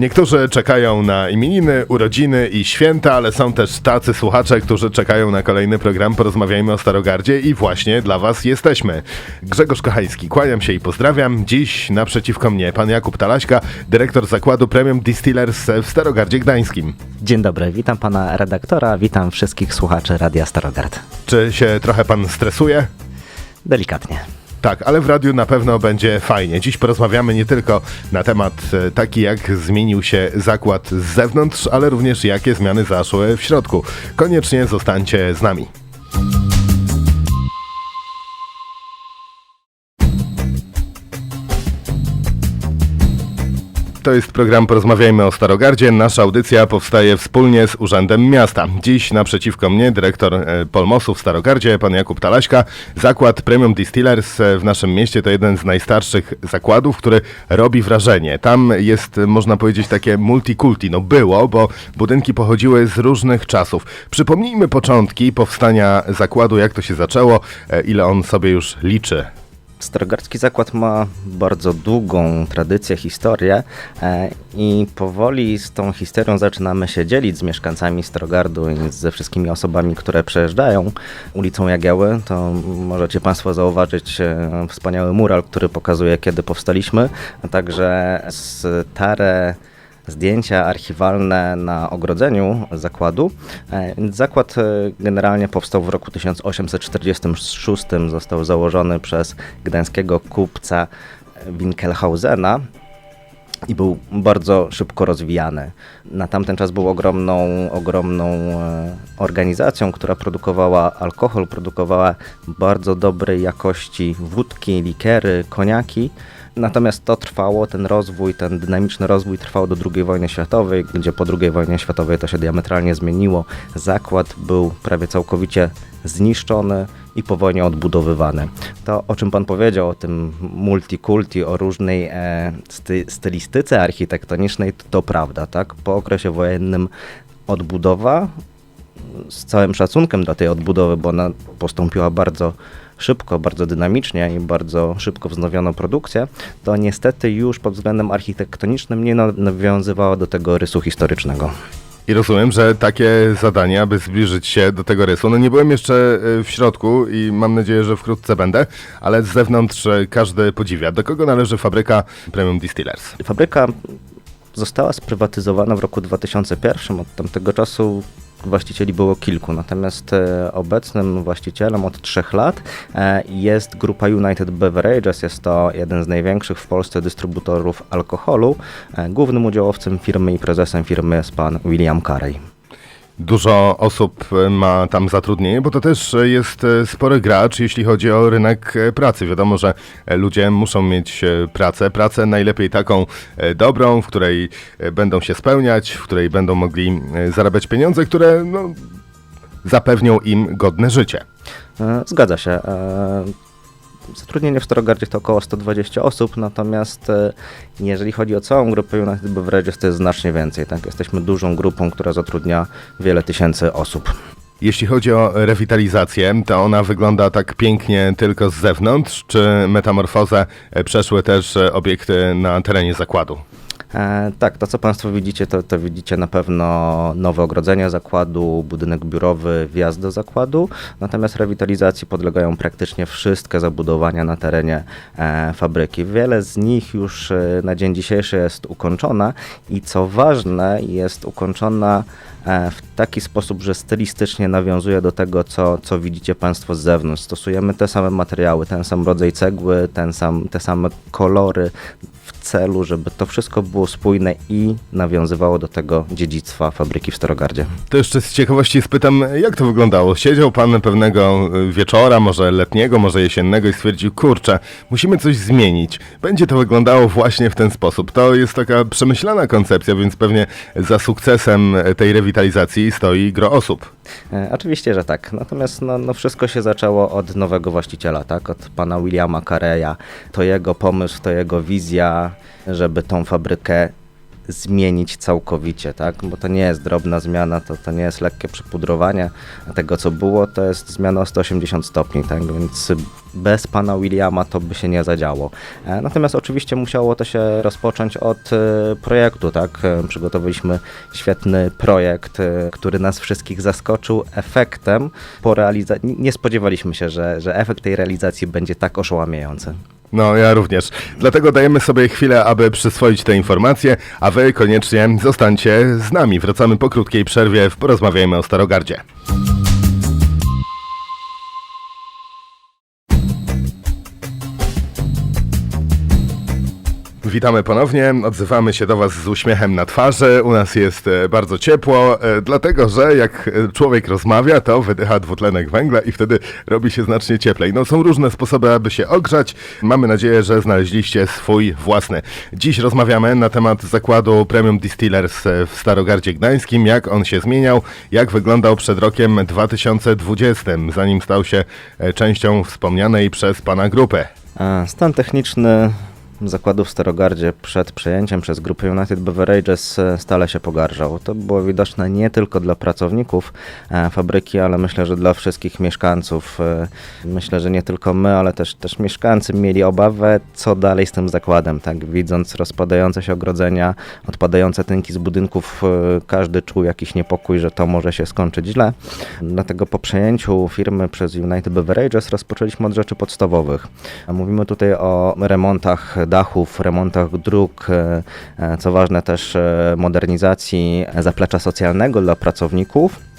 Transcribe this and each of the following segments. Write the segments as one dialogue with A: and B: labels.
A: Niektórzy czekają na imieniny, urodziny i święta, ale są też tacy słuchacze, którzy czekają na kolejny program Porozmawiajmy o Starogardzie i właśnie dla Was jesteśmy. Grzegorz Kochański, kłaniam się i pozdrawiam. Dziś naprzeciwko mnie pan Jakub Talaśka, dyrektor zakładu Premium Distillers w Starogardzie Gdańskim.
B: Dzień dobry, witam pana redaktora, witam wszystkich słuchaczy Radia Starogard.
A: Czy się trochę pan stresuje?
B: Delikatnie.
A: Tak, ale w radiu na pewno będzie fajnie. Dziś porozmawiamy nie tylko na temat e, taki, jak zmienił się zakład z zewnątrz, ale również jakie zmiany zaszły w środku. Koniecznie zostańcie z nami. To jest program Porozmawiajmy o Starogardzie. Nasza audycja powstaje wspólnie z Urzędem Miasta. Dziś naprzeciwko mnie dyrektor e, Polmosu w Starogardzie, pan Jakub Talaśka. Zakład Premium Distillers e, w naszym mieście to jeden z najstarszych zakładów, który robi wrażenie. Tam jest, można powiedzieć, takie multikulti. No było, bo budynki pochodziły z różnych czasów. Przypomnijmy początki powstania zakładu, jak to się zaczęło, e, ile on sobie już liczy.
B: Starogardzki zakład ma bardzo długą tradycję, historię e, i powoli z tą historią zaczynamy się dzielić z mieszkańcami Starogardu i ze wszystkimi osobami, które przejeżdżają ulicą Jagieły. To możecie Państwo zauważyć e, wspaniały mural, który pokazuje, kiedy powstaliśmy, a także stare zdjęcia archiwalne na ogrodzeniu zakładu. E, Zakład e, generalnie powstał w roku 1846, został założony przez gdańskiego kupca Winkelhausena i był bardzo szybko rozwijany. Na tamten czas był ogromną, ogromną e, organizacją, która produkowała alkohol, produkowała bardzo dobrej jakości wódki, likiery, koniaki. Natomiast to trwało, ten rozwój, ten dynamiczny rozwój trwał do II wojny światowej, gdzie po II wojnie światowej to się diametralnie zmieniło. Zakład był prawie całkowicie zniszczony i po wojnie odbudowywany. To, o czym Pan powiedział, o tym multikulti, o różnej e, sty, stylistyce architektonicznej, to, to prawda, tak? Po okresie wojennym odbudowa, z całym szacunkiem dla tej odbudowy, bo ona postąpiła bardzo szybko, bardzo dynamicznie i bardzo szybko wznowiono produkcję, to niestety już pod względem architektonicznym nie na- nawiązywała do tego rysu historycznego.
A: I rozumiem, że takie zadania, aby zbliżyć się do tego rysu, no nie byłem jeszcze e, w środku i mam nadzieję, że wkrótce będę, ale z zewnątrz e, każdy podziwia. Do kogo należy fabryka Premium Distillers?
B: Fabryka została sprywatyzowana w roku 2001. Od tamtego czasu właścicieli było kilku, natomiast e, obecnym właścicielem od trzech lat e, jest grupa United Beverages. Jest to jeden z największych w Polsce dystrybutorów alkoholu. E, Głównym udziałowcem firmy i prezesem firmy jest pan William Carey.
A: Dużo osób e, ma tam zatrudnienie, bo to też e, jest e, spory gracz, jeśli chodzi o rynek pracy. Wiadomo, że ludzie muszą mieć pracę, pracę najlepiej taką dobrą, w której będą się spełniać, w której będą mogli zarabiać pieniądze, które no, zapewnią im godne życie.
B: Zgadza się. Zatrudnienie w Starogardzie to około 120 osób, natomiast e, jeżeli chodzi o całą grupę United Beverages, to jest znacznie więcej. Tak? Jesteśmy dużą grupą, która zatrudnia wiele tysięcy osób.
A: Jeśli chodzi o rewitalizację, to ona wygląda tak pięknie tylko z zewnątrz, czy metamorfozę e, przeszły też e, obiekty na terenie zakładu?
B: E, tak, to co Państwo widzicie, to, to widzicie na pewno nowe ogrodzenie zakładu, budynek biurowy, wjazd do zakładu, natomiast rewitalizacji podlegają praktycznie wszystkie zabudowania na terenie e, fabryki. Wiele z nich już e, na dzień dzisiejszy jest ukończona i co ważne, jest ukończona w taki sposób, że stylistycznie nawiązuje do tego, co, co widzicie Państwo z zewnątrz. Stosujemy te same materiały, ten sam rodzaj cegły, ten sam, te same kolory w celu, żeby to wszystko było spójne i nawiązywało do tego dziedzictwa fabryki w Starogardzie.
A: To jeszcze z ciekawości spytam, jak to wyglądało? Siedział pan pewnego y, wieczora, może letniego, może jesiennego i stwierdził, kurczę, musimy coś zmienić. Będzie to wyglądało właśnie w ten sposób. To jest taka przemyślana koncepcja, więc pewnie za sukcesem tej rewitalizacji stoi gro osób.
B: E, oczywiście, że tak. Natomiast no, no wszystko się zaczęło od nowego właściciela, tak? Od pana Williama Careya. To jego pomysł, to jego wizja, żeby tą fabrykę zmienić całkowicie, tak? Bo to nie jest drobna zmiana, to, to nie jest lekkie przepudrowanie tego, co było, to jest zmiana o 180 stopni, tak? Więc bez pana Williama to by się nie zadziało. E, Natomiast oczywiście musiało to się rozpocząć od e, projektu, tak? E, Przygotowaliśmy świetny projekt, który nas wszystkich zaskoczył efektem po realizacji. Nie spodziewaliśmy się, że, że efekt tej realizacji będzie tak oszałamiający.
A: No, ja również. Dlatego dajemy sobie chwilę, aby przyswoić te informacje, a wy koniecznie zostańcie z nami. Wracamy po krótkiej przerwie Porozmawiajmy o Starogardzie. Witamy ponownie, odzywamy się do Was z uśmiechem na twarzy. U nas jest e, bardzo ciepło, e, dlatego że jak e, człowiek rozmawia, to wydycha dwutlenek węgla i wtedy robi się znacznie cieplej. No są różne sposoby, aby się ogrzać. Mamy nadzieję, że znaleźliście swój własny. Dziś rozmawiamy na temat zakładu Premium Distillers w Starogardzie Gdańskim, jak on się zmieniał, jak wyglądał przed rokiem 2020, zanim stał się częścią wspomnianej przez Pana grupy.
B: Stan techniczny zakładu w Starogardzie przed przejęciem przez grupę United Beverages e, stale się pogarszał. To było widoczne nie tylko dla pracowników e, fabryki, ale myślę, że dla wszystkich mieszkańców. E, Myślę, że nie tylko my, ale też, też mieszkańcy mieli obawę, co dalej z tym zakładem. Tak, widząc rozpadające się ogrodzenia, odpadające tynki z budynków, każdy czuł jakiś niepokój, że to może się skończyć źle. Dlatego po przejęciu firmy przez United Beverages rozpoczęliśmy od rzeczy podstawowych. Mówimy tutaj o remontach dachów, remontach dróg, e, e, co ważne też e, modernizacji zaplecza socjalnego dla pracowników.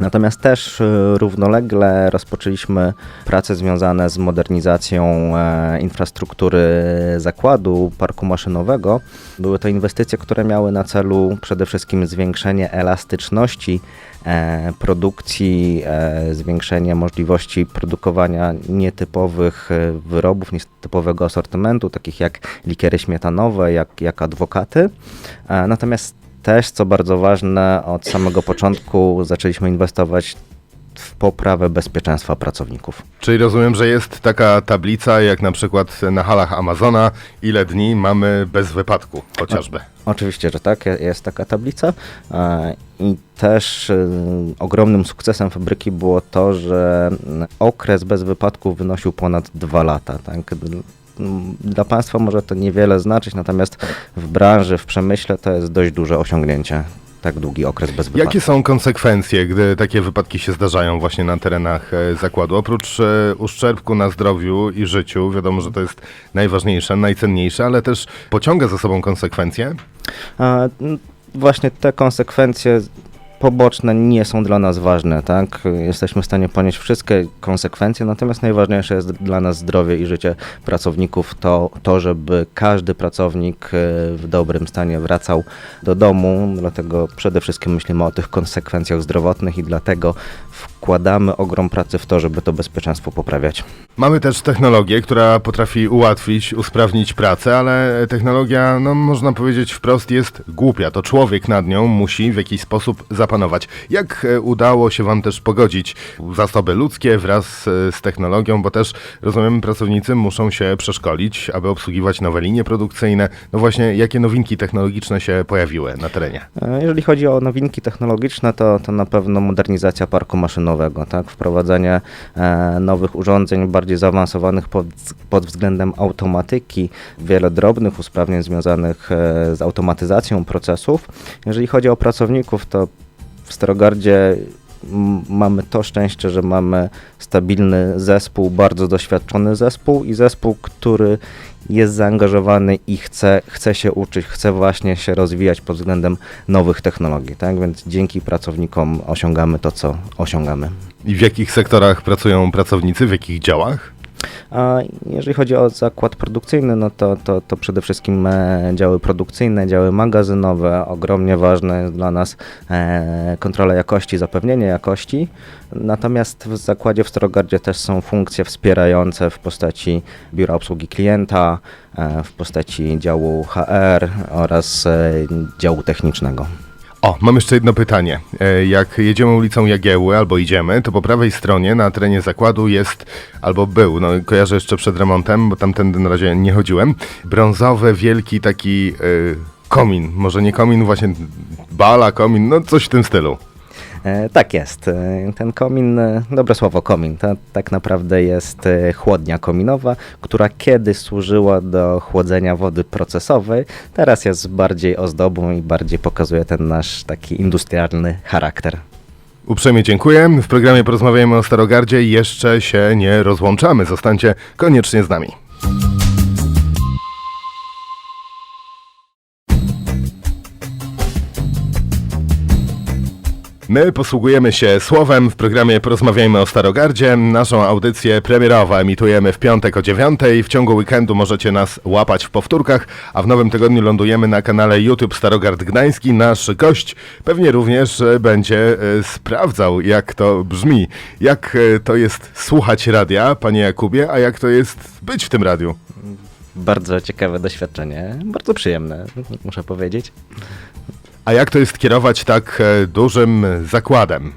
B: Natomiast też e, równolegle rozpoczęliśmy prace związane z modernizacją e, infrastruktury zakładu, parku maszynowego. Były to inwestycje, które miały na celu przede wszystkim zwiększenie elastyczności e, produkcji, zwiększenie możliwości produkowania nietypowych wyrobów, nietypowego asortymentu, takich jak likiery śmietanowe, jak, jak adwokaty. Natomiast też, co bardzo ważne, od samego początku zaczęliśmy inwestować w poprawę bezpieczeństwa pracowników.
A: Czyli rozumiem, że jest taka tablica, jak na przykład na halach Amazona, ile dni mamy bez wypadku, chociażby.
B: Oczywiście, że tak, je- jest taka tablica. I też e, ogromnym sukcesem fabryki było to, że mm, okres bez wypadku wynosił ponad dwa lata. Tak? Dla Państwa może to niewiele znaczyć, natomiast w branży, w przemyśle to jest dość duże osiągnięcie. Tak długi okres bez wypadku.
A: Jakie są konsekwencje, gdy takie wypadki się zdarzają właśnie na terenach e, zakładu? Oprócz e, uszczerbku na zdrowiu i życiu, wiadomo, że to jest najważniejsze, najcenniejsze, ale też pociąga za sobą konsekwencje.
B: A, właśnie te konsekwencje poboczne nie są dla nas ważne, tak? Jesteśmy w stanie ponieść wszystkie konsekwencje, natomiast najważniejsze jest dla nas zdrowie i życie pracowników, to, to żeby każdy pracownik e, w dobrym stanie wracał do domu, dlatego przede wszystkim myślimy o tych konsekwencjach zdrowotnych i dlatego wkładamy ogrom pracy w to, żeby to bezpieczeństwo poprawiać.
A: Mamy też technologię, która potrafi ułatwić, usprawnić pracę, ale technologia, no można powiedzieć wprost, jest głupia. To człowiek nad nią musi w jakiś sposób zapanować. Jak e, udało się Wam też pogodzić zasoby ludzkie wraz e, z technologią, bo też rozumiem, pracownicy muszą się przeszkolić, aby obsługiwać nowe linie produkcyjne. No właśnie, jakie nowinki technologiczne się pojawiły na terenie?
B: E, Jeżeli chodzi o nowinki technologiczne, to, to na pewno modernizacja parku maszynowego, tak? wprowadzenie e, nowych urządzeń bardziej zaawansowanych pod, pod względem automatyki, wiele drobnych usprawnień związanych e, z automatyzacją procesów. Jeżeli chodzi o pracowników, to w Starogardzie mamy to szczęście, że mamy stabilny zespół, bardzo doświadczony zespół i zespół, który jest zaangażowany i chce, chce się uczyć, chce właśnie się rozwijać pod względem nowych technologii, tak? Więc dzięki pracownikom osiągamy to, co osiągamy.
A: I w jakich sektorach pracują pracownicy, w jakich działach?
B: A jeżeli chodzi o zakład produkcyjny, no to, to, to przede wszystkim e, działy produkcyjne, działy magazynowe. Ogromnie ważne jest dla nas e, kontrola jakości, zapewnienie jakości. Natomiast w zakładzie w Starogardzie też są funkcje wspierające w postaci biura obsługi klienta, e, w postaci działu HR oraz działu technicznego.
A: O, mam jeszcze jedno pytanie. E, Jak jedziemy ulicą Jagiełły albo idziemy, to po prawej stronie na terenie zakładu jest, albo był, no kojarzę jeszcze przed remontem, bo tamtędy na razie nie chodziłem, brązowy, wielki taki e, komin. Może nie komin, właśnie bala, komin, no coś w tym stylu.
B: E, tak jest. E, Ten komin, e, dobre słowo komin, to tak naprawdę jest chłodnia kominowa, która kiedyś służyła do chłodzenia wody procesowej, teraz jest bardziej ozdobą i bardziej pokazuje ten nasz taki industrialny charakter.
A: Uprzejmie dziękuję. W programie porozmawiajmy o Starogardzie. Jeszcze się nie rozłączamy. Zostańcie koniecznie z nami. My posługujemy się słowem w programie Porozmawiajmy o Starogardzie. Naszą audycję premierową emitujemy w piątek o 9. W ciągu weekendu możecie nas łapać w powtórkach, a w nowym tygodniu lądujemy na kanale YouTube Starogard Gdański. Nasz gość pewnie również e, będzie e, sprawdzał, jak to brzmi, jak e, to jest słuchać radia, panie Jakubie, a jak to jest być w tym radiu.
B: Bardzo ciekawe doświadczenie, bardzo przyjemne, muszę powiedzieć.
A: A jak to jest kierować tak e, dużym zakładem?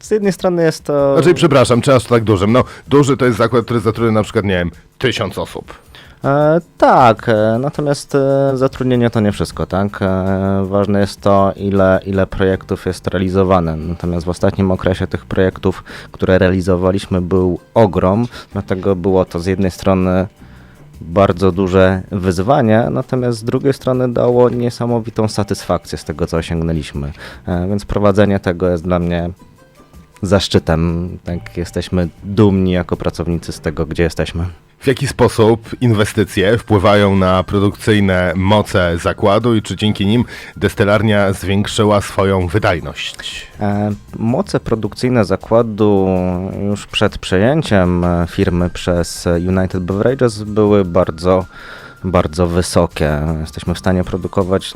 B: Z jednej strony jest to...
A: Znaczy, przepraszam, czy aż tak dużym? No, duży to jest zakład, który zatrudnia na przykład, nie wiem, tysiąc osób.
B: E, tak, e, natomiast e, zatrudnienie to nie wszystko, tak? E, ważne jest to, ile, ile projektów jest realizowane. Natomiast w ostatnim okresie tych projektów, które realizowaliśmy, był ogrom, dlatego było to z jednej strony bardzo duże wyzwanie, natomiast z drugiej strony dało niesamowitą satysfakcję z tego, co osiągnęliśmy. E, więc prowadzenie tego jest dla mnie zaszczytem. Tak, jesteśmy dumni jako pracownicy z tego, gdzie jesteśmy.
A: W jaki sposób inwestycje wpływają na produkcyjne moce zakładu i czy dzięki nim destylarnia zwiększyła swoją wydajność?
B: E, Moce produkcyjne zakładu już przed przejęciem e, firmy przez United Beverages były bardzo, bardzo wysokie. Jesteśmy w stanie produkować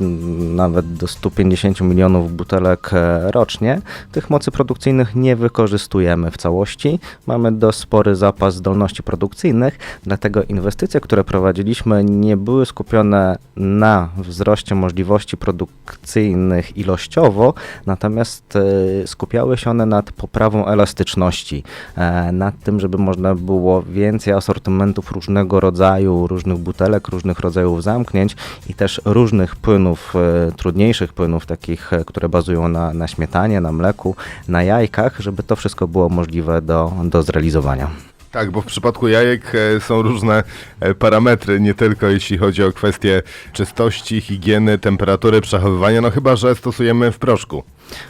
B: nawet do 150 milionów butelek e, rocznie. Tych mocy produkcyjnych nie wykorzystujemy w całości. Mamy dość spory zapas zdolności produkcyjnych, dlatego inwestycje, które prowadziliśmy, nie były skupione na wzroście możliwości produkcyjnych ilościowo, natomiast e, skupiały się one nad poprawą elastyczności, e, nad tym, żeby można było więcej asortymentów różnego rodzaju, różnych butelek, różnych rodzajów zamknięć i też różnych płynów, e, trudniejszych płynów, takich, e, które bazują na, na śmietanie, na mleku, na jajkach, żeby to wszystko było możliwe do, do zrealizowania.
A: Tak, bo w przypadku jajek e, są różne parametry, nie tylko jeśli chodzi o kwestie czystości, higieny, temperatury, przechowywania, no chyba, że stosujemy w proszku.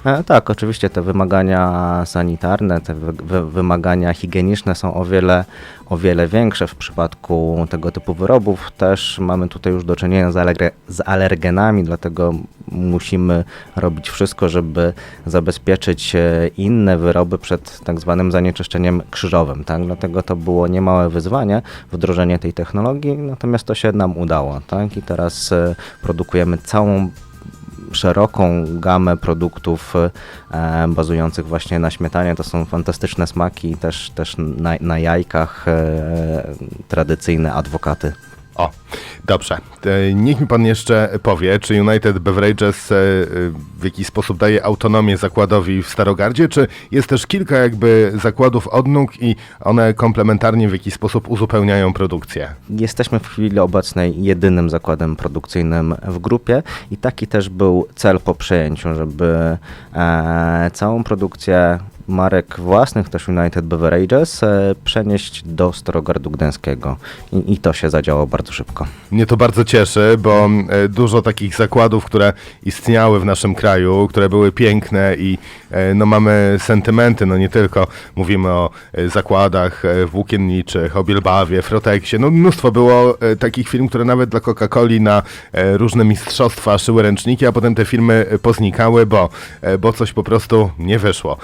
B: E, Tak, oczywiście te wymagania sanitarne, te wy, wy, wymagania higieniczne są o wiele, o wiele większe w przypadku tego typu wyrobów. Też mamy tutaj już do czynienia z, z alergenami, dlatego musimy robić wszystko, żeby zabezpieczyć e, inne wyroby przed tak zwanym zanieczyszczeniem krzyżowym. Tak? Dlatego to było niemałe wyzwanie, wdrożenie tej technologii, natomiast to się nam udało. Tak? I teraz e, produkujemy całą szeroką gamę produktów e, bazujących właśnie na śmietanie. To są fantastyczne smaki, też, też na, na jajkach e, tradycyjne adwokaty.
A: O, dobrze. E, Niech mi pan jeszcze powie, czy United Beverages e, e, w jakiś sposób daje autonomię zakładowi w Starogardzie, czy jest też kilka jakby zakładów od nóg i one komplementarnie w jakiś sposób uzupełniają produkcję?
B: Jesteśmy w chwili obecnej jedynym zakładem produkcyjnym w grupie i taki też był cel po przejęciu, żeby całą produkcję marek własnych, też United Beverages, e, przenieść do Starogardu Gdańskiego. I, I to się zadziało bardzo szybko.
A: Mnie to bardzo cieszy, bo e, dużo takich zakładów, które istniały w naszym kraju, które były piękne i e, no mamy sentymenty, no nie tylko mówimy o zakładach włókienniczych, o Bielbawie, Froteksie, no mnóstwo było takich firm, które nawet dla Coca-Coli na różne mistrzostwa szyły ręczniki, a potem te firmy poznikały, bo, bo coś po prostu nie wyszło.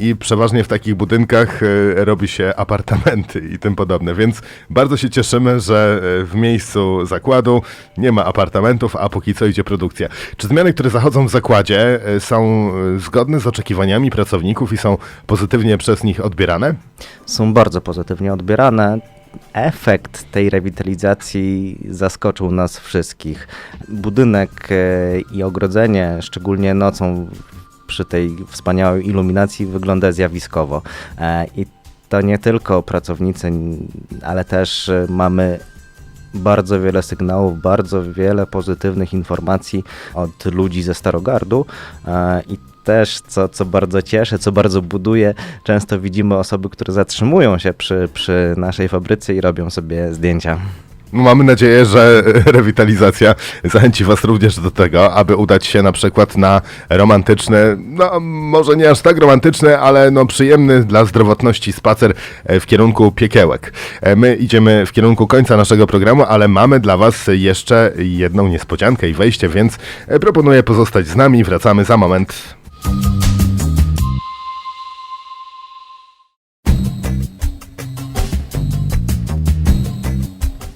A: I przeważnie w takich budynkach e, robi się apartamenty i tym podobne, więc bardzo się cieszymy, że e, w miejscu zakładu nie ma apartamentów, a póki co idzie produkcja. Czy zmiany, które zachodzą w zakładzie e, są zgodne z oczekiwaniami pracowników i są pozytywnie przez nich odbierane?
B: są bardzo pozytywnie odbierane. Efekt tej rewitalizacji zaskoczył nas wszystkich. Budynek i ogrodzenie, szczególnie nocą przy tej wspaniałej iluminacji, wygląda zjawiskowo. E, I to nie tylko pracownicy, ale też e, mamy bardzo wiele sygnałów, bardzo wiele pozytywnych informacji od ludzi ze Starogardu e, i też, co, co bardzo cieszy, co bardzo buduje, często widzimy osoby, które zatrzymują się przy, przy naszej fabryce i robią sobie zdjęcia.
A: Mamy nadzieję, że rewitalizacja zachęci Was również do tego, aby udać się na przykład na romantyczny, no może nie aż tak romantyczny, ale no przyjemny dla zdrowotności spacer e, w kierunku piekiełek. E, My idziemy w kierunku końca naszego programu, ale mamy dla Was jeszcze jedną niespodziankę i wejście, więc e, proponuję pozostać z nami. Wracamy za moment.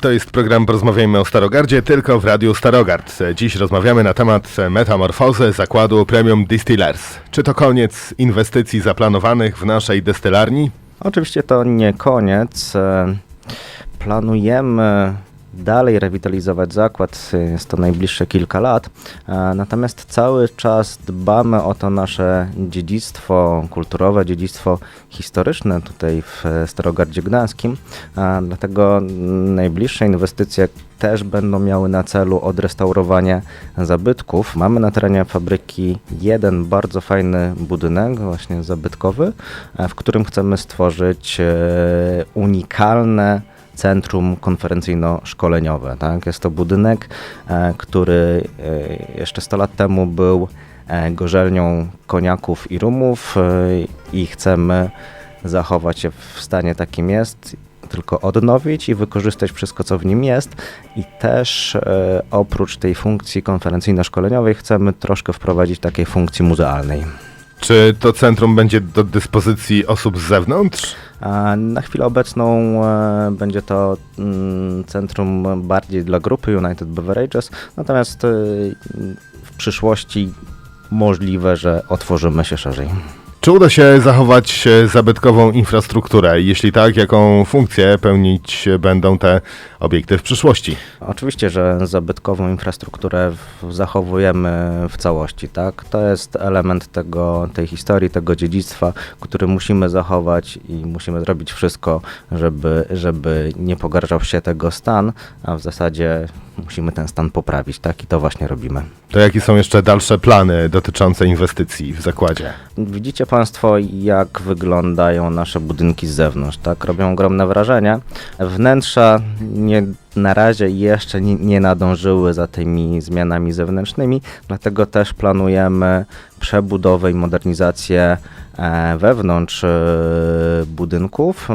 A: To jest program Porozmawiajmy o Starogardzie, tylko w Radiu Starogard. Dziś rozmawiamy na temat metamorfozy zakładu Premium Distillers. Czy to koniec inwestycji zaplanowanych w naszej destylarni?
B: Oczywiście to nie koniec. E, Planujemy dalej rewitalizować zakład, jest to najbliższe kilka lat. E, Natomiast cały czas dbamy o to nasze dziedzictwo kulturowe, dziedzictwo historyczne tutaj w Starogardzie Gdańskim. E, Dlatego najbliższe inwestycje też będą miały na celu odrestaurowanie zabytków. Mamy na terenie fabryki jeden bardzo fajny budynek, właśnie zabytkowy, e, w którym chcemy stworzyć unikalne centrum konferencyjno-szkoleniowe. Tak? Jest to budynek, e, który e, jeszcze 100 lat temu był e, gorzelnią koniaków i rumów i chcemy zachować je w stanie takim jest, tylko odnowić i wykorzystać wszystko, co w nim jest. I też oprócz tej funkcji konferencyjno-szkoleniowej chcemy troszkę wprowadzić takiej funkcji muzealnej.
A: Czy to centrum będzie do dyspozycji osób z zewnątrz?
B: Na chwilę obecną e, będzie to mm, centrum bardziej dla grupy United Beverages, natomiast e, w przyszłości możliwe, że otworzymy się szerzej.
A: Czy uda się zachować zabytkową infrastrukturę? Jeśli tak, jaką funkcję pełnić będą te obiekty w przyszłości?
B: Oczywiście, że zabytkową infrastrukturę zachowujemy w całości, tak? To jest element tego, tej historii, tego dziedzictwa, który musimy zachować i musimy zrobić wszystko, żeby, żeby nie pogarszał się tego stan, a w zasadzie musimy ten stan poprawić, tak? I to właśnie robimy.
A: To jakie są jeszcze dalsze plany dotyczące inwestycji w zakładzie?
B: Widzicie Państwo, jak wyglądają nasze budynki z zewnątrz, tak? Robią ogromne wrażenie. Wnętrza nie, na razie jeszcze nie, nie nadążyły za tymi zmianami zewnętrznymi, dlatego też planujemy przebudowę i modernizację e, wewnątrz e, budynków.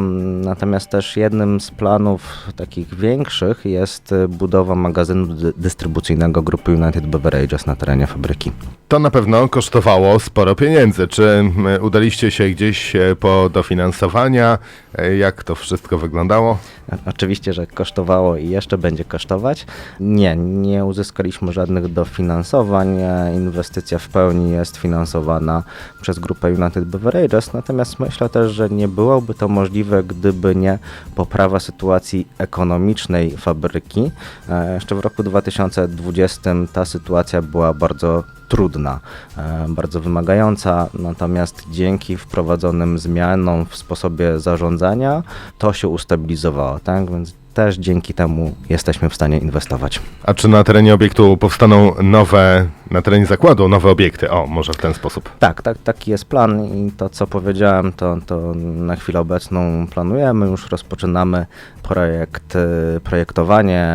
B: Natomiast też jednym z planów takich większych jest e, budowa magazynu dy- dystrybucyjnego grupy United Beverages na terenie fabryki.
A: To na pewno kosztowało sporo pieniędzy. Czy udaliście się gdzieś po dofinansowania? E, Jak to wszystko wyglądało?
B: Oczywiście, że kosztowało i jeszcze będzie kosztować. Nie, nie uzyskaliśmy żadnych dofinansowań. E, Inwestycja w pełni jest finansowana przez grupę United Beverages, natomiast myślę też, że nie byłoby to możliwe, gdyby nie poprawa sytuacji ekonomicznej fabryki. E, Jeszcze w roku 2020 ta sytuacja była bardzo trudna, e, bardzo wymagająca, natomiast dzięki wprowadzonym zmianom w sposobie zarządzania to się ustabilizowało, tak? Więc też dzięki temu jesteśmy w stanie inwestować.
A: A czy na terenie obiektu powstaną nowe, na terenie zakładu nowe obiekty? O, może w ten sposób.
B: Tak, tak, taki jest plan i to, co powiedziałem, to, to na chwilę obecną planujemy. Już rozpoczynamy projekt, y, projektowanie,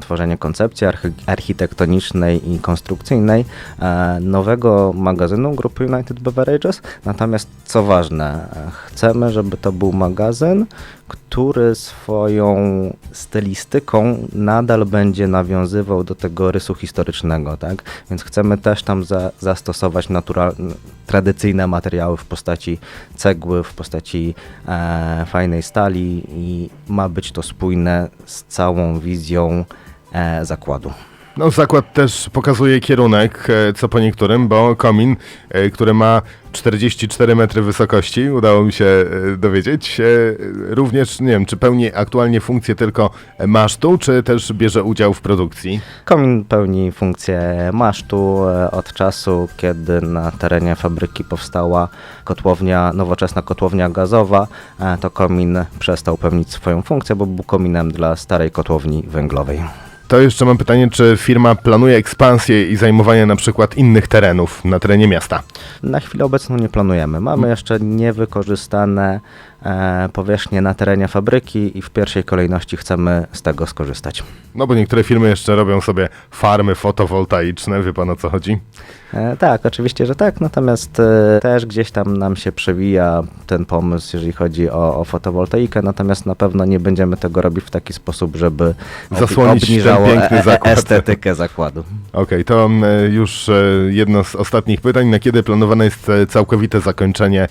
B: tworzenie koncepcji archi- architektonicznej i konstrukcyjnej e, nowego magazynu grupy United Beverages. Natomiast co ważne, e, chcemy, żeby to był magazyn, który swoją stylistyką nadal będzie nawiązywał do tego rysu historycznego, tak? Więc chcemy też tam za, zastosować natural, tradycyjne materiały w postaci cegły, w postaci e, fajnej stali i ma być to spójne z całą wizją e, zakładu.
A: No, zakład też pokazuje kierunek, e, co po niektórym, bo komin, e, który ma 44 metry wysokości, udało mi się e, dowiedzieć, również, nie wiem, czy pełni aktualnie funkcję tylko masztu, czy też bierze udział w produkcji?
B: Komin pełni funkcję masztu od czasu, kiedy na terenie fabryki powstała kotłownia, nowoczesna kotłownia gazowa, to komin przestał pełnić swoją funkcję, bo był kominem dla starej kotłowni węglowej.
A: To jeszcze mam pytanie, czy firma planuje ekspansję i zajmowanie na przykład innych terenów na terenie miasta?
B: Na chwilę obecną nie planujemy. Mamy jeszcze niewykorzystane e, powierzchnie na terenie fabryki i w pierwszej kolejności chcemy z tego skorzystać.
A: No bo niektóre firmy jeszcze robią sobie farmy fotowoltaiczne, wie pan o co chodzi?
B: E, tak, oczywiście, że tak, natomiast e, też gdzieś tam nam się przewija ten pomysł, jeżeli chodzi o, o fotowoltaikę, natomiast na pewno nie będziemy tego robić w taki sposób, żeby
A: Zasłonić ten
B: obniżało
A: piękny
B: e- e-
A: zakład.
B: estetykę zakładu.
A: Okej, to mm, już jedno z ostatnich pytań. Na kiedy planowane jest całkowite zakończenie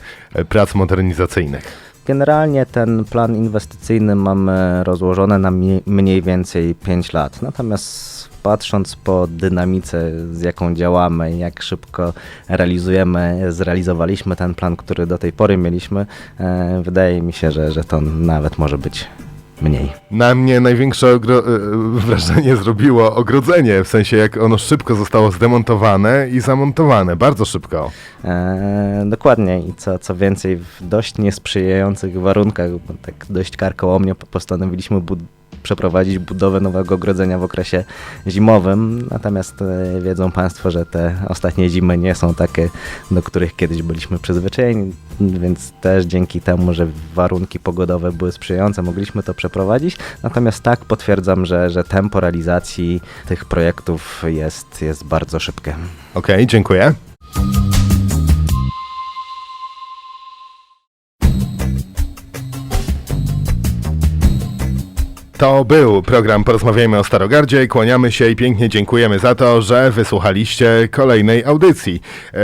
A: prac modernizacyjnych?
B: Generalnie ten plan inwestycyjny mamy rozłożony na mniej więcej 5 lat. Natomiast patrząc po dynamice, z jaką działamy, jak szybko realizujemy, zrealizowaliśmy ten plan, który do tej pory mieliśmy, e, wydaje mi się, że, że to nawet może być mniej.
A: Na mnie największe ogro- e, wrażenie zrobiło ogrodzenie, w sensie jak ono szybko zostało zdemontowane i zamontowane, bardzo szybko.
B: E, dokładnie i co, co więcej, w dość niesprzyjających warunkach, bo tak dość karkołomnie po- postanowiliśmy bud- przeprowadzić budowę nowego ogrodzenia w okresie zimowym. Natomiast e, wiedzą Państwo, że te ostatnie zimy nie są takie, do których kiedyś byliśmy przyzwyczajeni, więc też dzięki temu, że warunki pogodowe były sprzyjające, mogliśmy to przeprowadzić. Natomiast tak potwierdzam, że, że tempo realizacji tych projektów jest, jest bardzo szybkie.
A: Okej, dziękuję. To był program Porozmawiajmy o Starogardzie. Kłaniamy się i pięknie dziękujemy za to, że wysłuchaliście kolejnej audycji.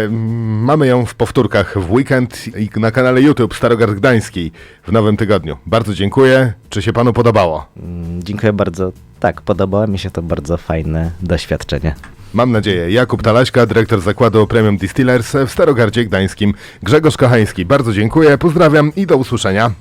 A: Mamy ją w powtórkach w weekend i na kanale YouTube Starogard Gdański w nowym tygodniu. Bardzo dziękuję. Czy się panu podobało?
B: Mm, Dziękuję bardzo. Tak, podobało mi się to bardzo fajne doświadczenie.
A: Mam nadzieję. Jakub Talaśka, dyrektor zakładu Premium Distillers w Starogardzie Gdańskim. Grzegorz Kochański, bardzo dziękuję, pozdrawiam i do usłyszenia.